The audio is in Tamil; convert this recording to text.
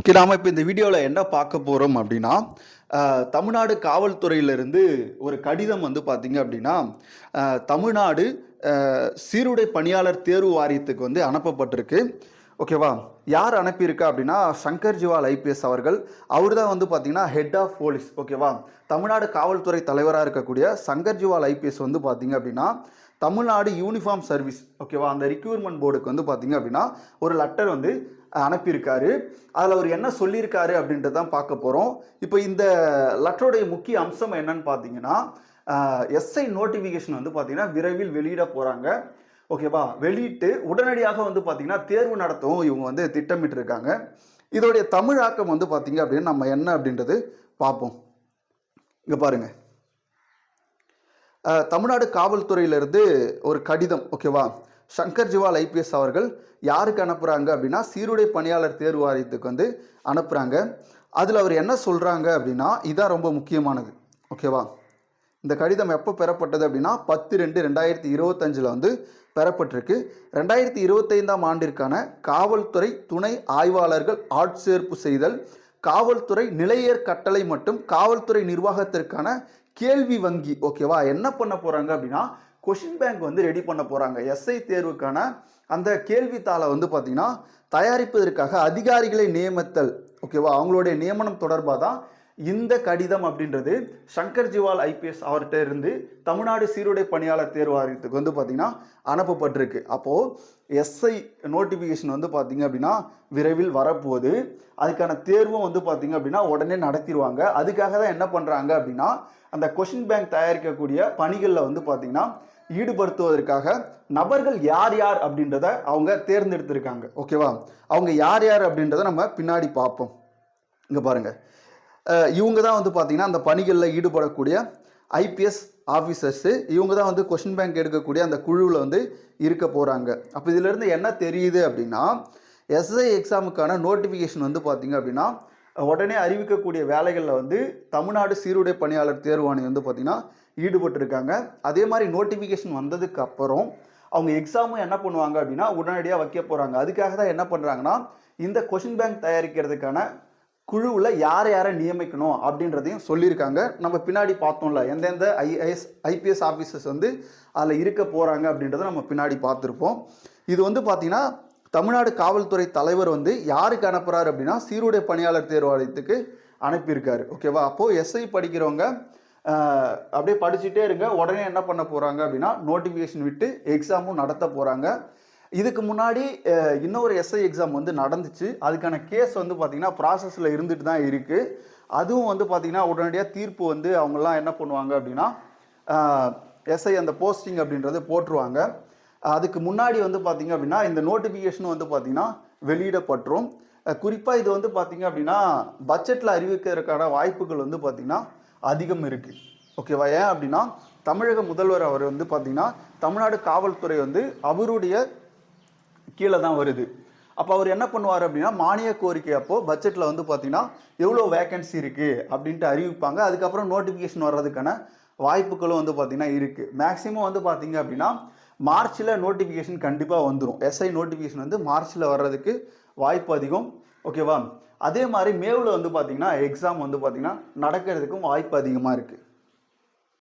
ஓகே நாம இப்போ இந்த வீடியோவில் என்ன பார்க்க போகிறோம் அப்படின்னா தமிழ்நாடு காவல்துறையிலிருந்து ஒரு கடிதம் வந்து பார்த்தீங்க அப்படின்னா தமிழ்நாடு சீருடை பணியாளர் தேர்வு வாரியத்துக்கு வந்து அனுப்பப்பட்டிருக்கு. ஓகேவா யார் அனுப்பியிருக்கா அப்படின்னா சங்கர் ஜிவால் ஐபிஎஸ் அவர்கள். அவர் தான் வந்து பார்த்தீங்கன்னா ஹெட் ஆஃப் போலீஸ் ஓகேவா தமிழ்நாடு காவல்துறை தலைவராக இருக்கக்கூடிய சங்கர் ஜிவால் ஐபிஎஸ் வந்து பார்த்தீங்க அப்படின்னா தமிழ்நாடு யூனிஃபார்ம் சர்வீஸ். ஓகேவா அந்த ரிக்யூர்மெண்ட் போர்டுக்கு வந்து பார்த்தீங்க அப்படின்னா ஒரு லெட்டர் வந்து அனுப்பியிருக்காரு. அதில் அவர் என்ன சொல்லியிருக்காரு அப்படின்றது தான் பார்க்க போகிறோம் இப்போ இந்த லெட்டருடைய முக்கிய அம்சம் என்னன்னு பார்த்தீங்கன்னா எஸ்ஐ நோட்டிஃபிகேஷன் வந்து பார்த்தீங்கன்னா விரைவில் வெளியிட போகிறாங்க ஓகேவா? வெளியிட்டு உடனடியாக வந்து பார்த்தீங்கன்னா தேர்வு நடத்தவும் இவங்க வந்து திட்டமிட்டிருக்காங்க. இதோடைய தமிழாக்கம் வந்து பார்த்தீங்க அப்படின்னு நம்ம என்ன அப்படின்றது பார்ப்போம். இங்கே பாருங்க. தமிழ்நாடு காவல்துறையிலிருந்து ஒரு கடிதம் ஓகேவா? சங்கர் ஜிவால் ஐபிஎஸ் அவர்கள் யாருக்கு அனுப்புகிறாங்க அப்படின்னா சீருடை பணியாளர் தேர்வு வாரியத்துக்கு வந்து அனுப்புகிறாங்க அதில் அவர் என்ன சொல்கிறாங்க அப்படின்னா இதான் ரொம்ப முக்கியமானது. ஓகேவா இந்த கடிதம் எப்போ பெறப்பட்டது அப்படின்னா பத்து ரெண்டு ரெண்டாயிரத்தி இருபத்தஞ்சில் வந்து பெறப்பட்டிருக்கு. ரெண்டாயிரத்தி இருபத்தைந்தாம் ஆண்டிற்கான காவல்துறை துணை ஆய்வாளர்கள் ஆட்சேர்ப்பு செய்தல் காவல்துறை நிலையர் கட்டளை மற்றும் காவல்துறை நிர்வாகத்திற்கான கேள்வி வங்கி ஓகேவா என்ன பண்ண போகிறாங்க அப்படின்னா கொஷின் பேங்க் வந்து ரெடி பண்ண போகிறாங்க எஸ்ஐ தேர்வுக்கான அந்த கேள்வித்தாளை வந்து பார்த்திங்கன்னா தயாரிப்பதற்காக அதிகாரிகளை நியமித்தல். ஓகேவா? அவங்களுடைய நியமனம் தொடர்பாக தான் இந்த கடிதம் அப்படின்றது சங்கர் ஜிவால் ஐபிஎஸ் அவர்கிட்ட இருந்து தமிழ்நாடு சீருடை பணியாளர் தேர்வு வந்து பார்த்திங்கன்னா அனுப்பப்பட்டிருக்கு. அப்போது எஸ்ஐ நோட்டிஃபிகேஷன் வந்து பார்த்தீங்க அப்படின்னா விரைவில் வரப்போகுது. அதுக்கான தேர்வும் வந்து பார்த்தீங்க அப்படின்னா உடனே நடத்திடுவாங்க. அதுக்காக தான் என்ன பண்ணுறாங்க அப்படின்னா அந்த கொஷின் பேங்க் தயாரிக்கக்கூடிய பணிகளில் வந்து பார்த்திங்கன்னா ஈடுபடுத்துவதற்காக நபர்கள் யார் யார் அப்படின்றத அவங்க தேர்ந்தெடுத்திருக்காங்க. ஓகேவா அவங்க யார் யார் அப்படின்றத நம்ம பின்னாடி பார்ப்போம். இங்கே பாருங்கள் இவங்க தான் வந்து பார்த்தீங்கன்னா அந்த பணிகளில் ஈடுபடக்கூடிய ஐபிஎஸ் ஆஃபீஸர்ஸு இவங்க தான் வந்து கொஷின் பேங்க் எடுக்கக்கூடிய அந்த குழுவில் வந்து இருக்க போகிறாங்க அப்போ இதிலேருந்து என்ன தெரியுது அப்படின்னா எஸ்ஐ எக்ஸாமுக்கான நோட்டிஃபிகேஷன் வந்து பார்த்தீங்க அப்படின்னா உடனே அறிவிக்கக்கூடிய வேலைகளில் வந்து தமிழ்நாடு சீருடை பணியாளர் தேர்வாணி வந்து பார்த்திங்கன்னா ஈடுபட்டிருக்காங்க. அதே மாதிரி நோட்டிஃபிகேஷன் வந்ததுக்கு அப்புறம் அவங்க எக்ஸாமும் என்ன பண்ணுவாங்க அப்படின்னா உடனடியாக வைக்க போகிறாங்க அதுக்காக தான் என்ன பண்ணுறாங்கன்னா இந்த கொஷின் பேங்க் தயாரிக்கிறதுக்கான குழுவில் யாரை யாரை நியமிக்கணும் அப்படின்றதையும் சொல்லியிருக்காங்க. நம்ம பின்னாடி பார்த்தோம்ல எந்தெந்த ஐஏஎஸ் ஐபிஎஸ் ஆஃபீஸர்ஸ் வந்து அதில் இருக்க போகிறாங்க அப்படின்றத நம்ம பின்னாடி பார்த்துருப்போம். இது வந்து பார்த்திங்கன்னா தமிழ்நாடு காவல்துறை தலைவர் வந்து யாருக்கு அனுப்புகிறாரு அப்படின்னா சீருடை பணியாளர் தேர்வாலயத்துக்கு அனுப்பியிருக்காரு. ஓகேவா அப்போது எஸ்ஐ படிக்கிறவங்க அப்படியே படிச்சுட்டே இருங்க. உடனே என்ன பண்ண போகிறாங்க அப்படின்னா நோட்டிஃபிகேஷன் விட்டு எக்ஸாமும் நடத்த போகிறாங்க இதுக்கு முன்னாடி இன்னொரு எஸ்ஐ எக்ஸாம் வந்து நடந்துச்சு. அதுக்கான கேஸ் வந்து பார்த்திங்கன்னா ப்ராசஸில் இருந்துட்டு தான் இருக்குது அதுவும் வந்து பார்த்திங்கன்னா உடனடியாக தீர்ப்பு வந்து அவங்கெல்லாம் என்ன பண்ணுவாங்க அப்படின்னா எஸ்ஐ அந்த போஸ்டிங் அப்படின்றது போட்டுருவாங்க. அதுக்கு முன்னாடி வந்து பார்த்திங்க அப்படின்னா இந்த நோட்டிஃபிகேஷனும் வந்து பார்த்திங்கன்னா வெளியிடப்பட்டுரும். குறிப்பாக இது வந்து பார்த்திங்க அப்படின்னா பட்ஜெட்டில் அறிவிக்கிறதுக்கான வாய்ப்புகள் வந்து பார்த்திங்கன்னா அதிகம் இருக்குது ஓகேவா ஏன் அப்படின்னா தமிழக முதல்வர் அவர் வந்து பார்த்திங்கன்னா தமிழ்நாடு காவல்துறை வந்து அவருடைய கீழே தான் வருது. அப்போ அவர் என்ன பண்ணுவார் அப்படின்னா மானிய கோரிக்கை அப்போது பட்ஜெட்டில் வந்து பார்த்தீங்கன்னா எவ்வளோ வேக்கன்சி இருக்குது அப்படின்ட்டு அறிவிப்பாங்க. அதுக்கப்புறம் நோட்டிஃபிகேஷன் வர்றதுக்கான வாய்ப்புகளும் வந்து பார்த்தீங்கன்னா இருக்குது மேக்ஸிமம் வந்து பார்த்தீங்க அப்படின்னா மார்ச்சில் நோட்டிஃபிகேஷன் கண்டிப்பாக வந்துடும் எஸ்ஐ நோட்டிஃபிகேஷன் வந்து மார்ச்சில் வர்றதுக்கு வாய்ப்பு அதிகம். ஓகேவா அதே மாதிரி மேவில் வந்து பார்த்தீங்கன்னா எக்ஸாம் வந்து பார்த்தீங்கன்னா நடக்கிறதுக்கும் வாய்ப்பு அதிகமாக இருக்குது